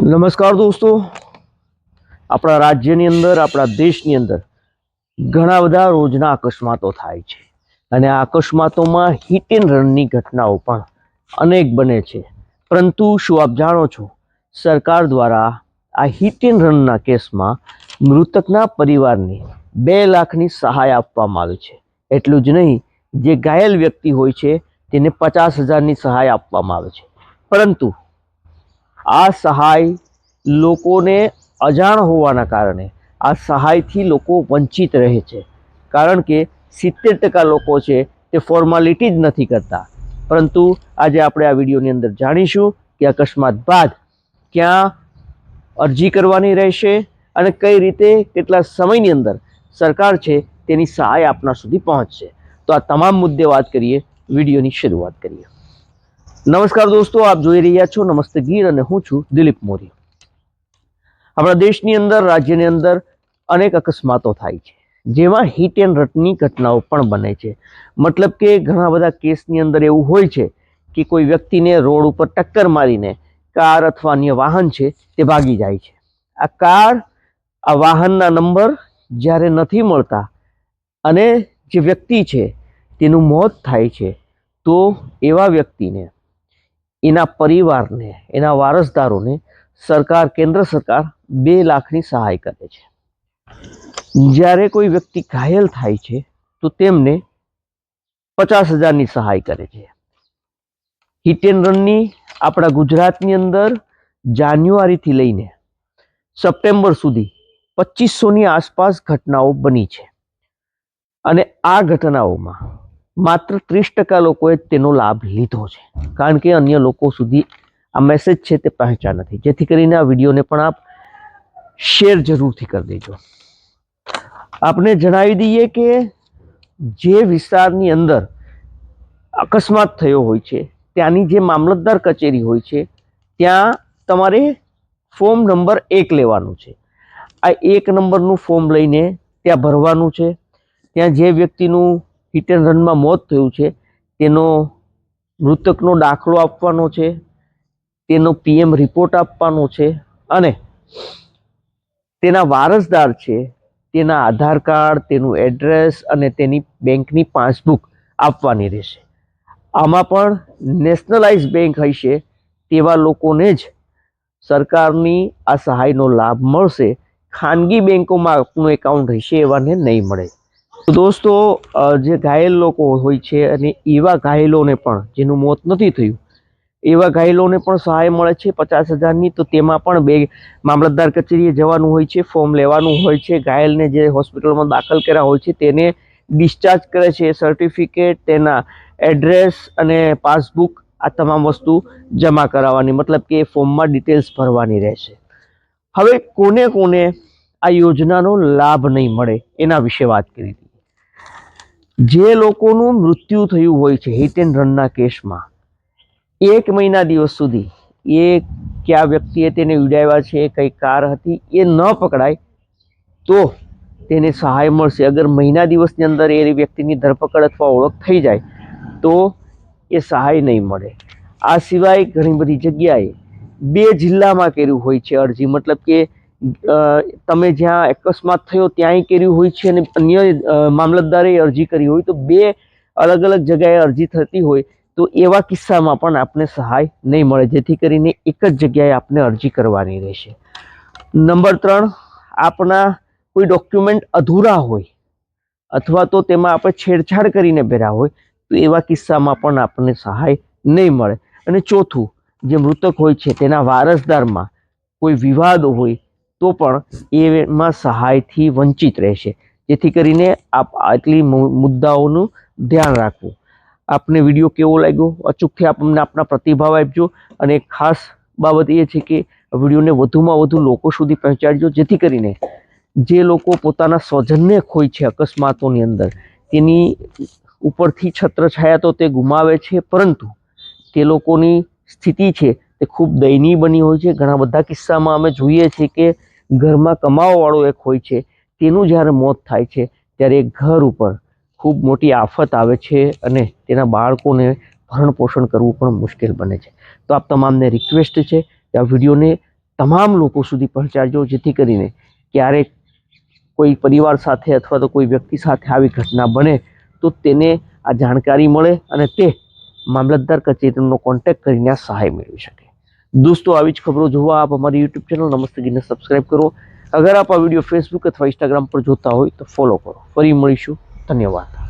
નમસ્કાર દોસ્તો. આપણા રાજ્યની અંદર, આપણા દેશની અંદર ઘણા બધા રોજના અકસ્માતો થાય છે. અને આ અકસ્માતોમાં હિટ એન્ડ રનની ઘટનાઓ પણ અનેક બને છે. પરંતુ શું આપ જાણો છો, સરકાર દ્વારા આ હિટ એન્ડ રનના કેસમાં મૃતકના પરિવારને બે લાખની સહાય આપવામાં આવે છે. એટલું જ નહીં, જે ઘાયલ વ્યક્તિ હોય છે, તેને પચાસ હજારની સહાય આપવામાં આવે છે. પરંતુ આ સહાય લોકોને અજાણ હોવાના કારણે, આ સહાયથી લોકો વંચિત રહે છે. કારણ કે સિત્તેર ટકા લોકો છે તે ફોર્માલિટી જ નથી કરતા. પરંતુ આજે આપણે આ વિડીયોની અંદર જાણીશું કે અકસ્માત બાદ ક્યાં અરજી કરવાની રહેશે અને કઈ રીતે કેટલા સમયની અંદર સરકાર છે તેની સહાય આપના સુધી પહોંચશે. તો આ તમામ મુદ્દે વાત કરીએ, વિડીયોની શરૂઆત કરીએ. નમસ્કાર દોસ્તો, આપ જોઈ રહ્યા છો નમસ્તે ગીર અને હું છું દિલીપ મોરી. આપણા દેશની અંદર, રાજ્યની અંદર અનેક અકસ્માતો થાય છે. જેમાં હિટ એન્ડ રટની ઘટનાઓ પણ બને છે. મતલબ કે ઘણા બધા કેસની અંદર એવું હોય છે કે કોઈ વ્યક્તિને રોડ ઉપર ટક્કર મારીને કાર અથવા અન્ય વાહન છે તે ભાગી જાય છે. આ કાર, આ વાહનના નંબર જ્યારે નથી મળતા અને જે વ્યક્તિ છે તેનું મોત થાય છે, તો એવા વ્યક્તિને એના પરિવારને, એના વારસદારોને સરકાર, કેન્દ્ર સરકાર બે લાખની સહાય કરે છે. જ્યારે કોઈ વ્યક્તિ ઘાયલ થાય છે, તો તેમને પચાસ હજારની સહાય કરે છે. હિટ એન્ડ રનની આપણા ગુજરાતની અંદર જાન્યુઆરીથી લઈને સપ્ટેમ્બર સુધી પચીસોની આસપાસ ઘટનાઓ બની છે. અને આ ઘટનાઓમાં માત્ર ત્રીસ ટકા લોકોએ તેનો લાભ લીધો છે. કારણ કે અન્ય લોકો સુધી આ મેસેજ છે તે પહોંચ્યા નથી. જેથી કરીને આ વિડીયોને પણ આપ શેર જરૂરથી કરી દેજો. આપને જણાવી દઈએ કે જે વિસ્તારની અંદર અકસ્માત થયો હોય છે, ત્યાંની જે મામલતદાર કચેરી હોય છે, ત્યાં તમારે ફોર્મ નંબર એક લેવાનું છે. આ એક નંબરનું ફોર્મ લઈને ત્યાં ભરવાનું છે. ત્યાં જે વ્યક્તિનું હિટ એન્ડ રનમાં મોત થયું છે. તેનો મૃતકનો દાખલો આપવાનો છે. તેનો પીએમ રિપોર્ટ આપવાનો છે. અને તેના વારસદાર છે. તેના આધાર કાર્ડ, તેનું એડ્રેસ અને તેની બેંકની પાસબુક આપવાની રહેશે. આમાં પણ નેશનલાઇઝ બેંક હશે. તેવા લોકોને જ સરકારની આ સહાયનો લાભ મળશે. ખાનગી બેંકોમાં આપનું એકાઉન્ટ હશે એવાને નહીં મળે. દોસ્તો જે ઘાયલ લોકો હોય છે અને એવા ઘાયલોને પણ, જેનું મોત નથી થયું, એવા ઘાયલોને પણ સહાય મળે છે પચાસ હજારની. તો તેમાં પણ બે મામલતદાર કચેરીએ જવાનું હોય છે, ફોર્મ લેવાનું હોય છે. ઘાયલને જે હોસ્પિટલમાં દાખલ કર્યા હોય છે, તેને ડિસ્ચાર્જ કરે છે. સર્ટિફિકેટ, તેના એડ્રેસ અને પાસબુક, આ તમામ વસ્તુ જમા કરાવવાની, મતલબ કે એ ફોર્મમાં ડિટેલ્સ ભરવાની રહેશે. હવે કોને કોને આ યોજનાનો લાભ નહીં મળે, એના વિશે વાત કરી દઈએ જે લોકોનું મૃત્યુ થયું હોય છે હિટેન રનના કેસમાં, એક મહિના દિવસ સુધી, એ કયા વ્યક્તિએ તેને ઉડાવ્યા છે, કઈ કાર હતી, એ ન પકડાય, તો તેને સહાય મળશે. અગર મહિના દિવસની અંદર એ વ્યક્તિની ધરપકડ અથવા ઓળખ થઈ જાય, તો એ સહાય નહીં મળે. આ સિવાય ઘણી બધી જગ્યાએ બે જિલ્લામાં કર્યું હોય છે અરજી. મતલબ કે તમે જ્યાં અકસ્માત થયો ત્યાંય કર્યું હોય છે અને અન્ય મામલતદારે અરજી કરી હોય તો બે અલગ અલગ જગ્યાએ અરજી થતી હોય તો એવા કિસ્સામાં પણ આપને સહાય નહીં મળે. જેથી કરીને એક જ જગ્યાએ આપને અરજી કરવાની રહેશે. નંબર ત્રણ, આપના કોઈ ડોક્યુમેન્ટ અધૂરા હોય અથવા તો તેમાં આપણે છેડછાડ કરીને ભર્યા હોય તો એવા કિસ્સામાં પણ આપણને સહાય નહીં મળે. અને ચોથું, જે મૃતક હોય છે તેના વારસદારમાં કોઈ વિવાદ હોય તો પણ એમાં સહાયથી વંચિત રહેશે. જેથી કરીને આપ આટલી મુદ્દાઓનું ધ્યાન રાખવું. આપને વીડિયો કેવો લાગ્યો? અચૂકથી આપ અમને આપના પ્રતિભાવ આપજો. અને ખાસ બાબત એ છે કે વિડીયોને વધુમાં વધુ લોકો સુધી પહોંચાડજો. જેથી કરીને જે લોકો પોતાના સ્વજનને ખોય છે અકસ્માતોની અંદર, તેની ઉપરથી છત્રછાયા તો તે ગુમાવે છે, પરંતુ તે લોકોની સ્થિતિ છે તે ખૂબ દયનીય બની હોય છે. ઘણા બધા કિસ્સામાં અમે જોઈએ છીએ કે ઘરમાં કમાવાવાળો એક હોય છે, તેનું જ્યારે મોત થાય છે, ત્યારે એ ઘર ઉપર ખૂબ મોટી આફત આવે છે અને તેના બાળકોને ભરણ પોષણ કરવું પણ મુશ્કેલ બને છે. તો આપ તમામને રિક્વેસ્ટ છે કે આ વિડીયોને તમામ લોકો સુધી પહોંચાડજો, જેથી કરીને ક્યારેક કોઈ પરિવાર સાથે અથવા તો કોઈ વ્યક્તિ સાથે આવી ઘટના બને, તો તેને આ જાણકારી મળે અને તે મામલતદાર કચેરીનો કોન્ટેક્ટ કરીને આ સહાય મેળવી શકે. દોસ્તો, આવી જ ખબરો જોવા આપ અમારી યુટ્યુબ ચેનલ નમસ્તે ગીને સબસ્ક્રાઇબ કરો. અગર આપ આ વીડિયો ફેસબુક અથવા ઇન્સ્ટાગ્રામ પર જોતા હોય તો ફોલો કરો. ફરી મળીશું. ધન્યવાદ.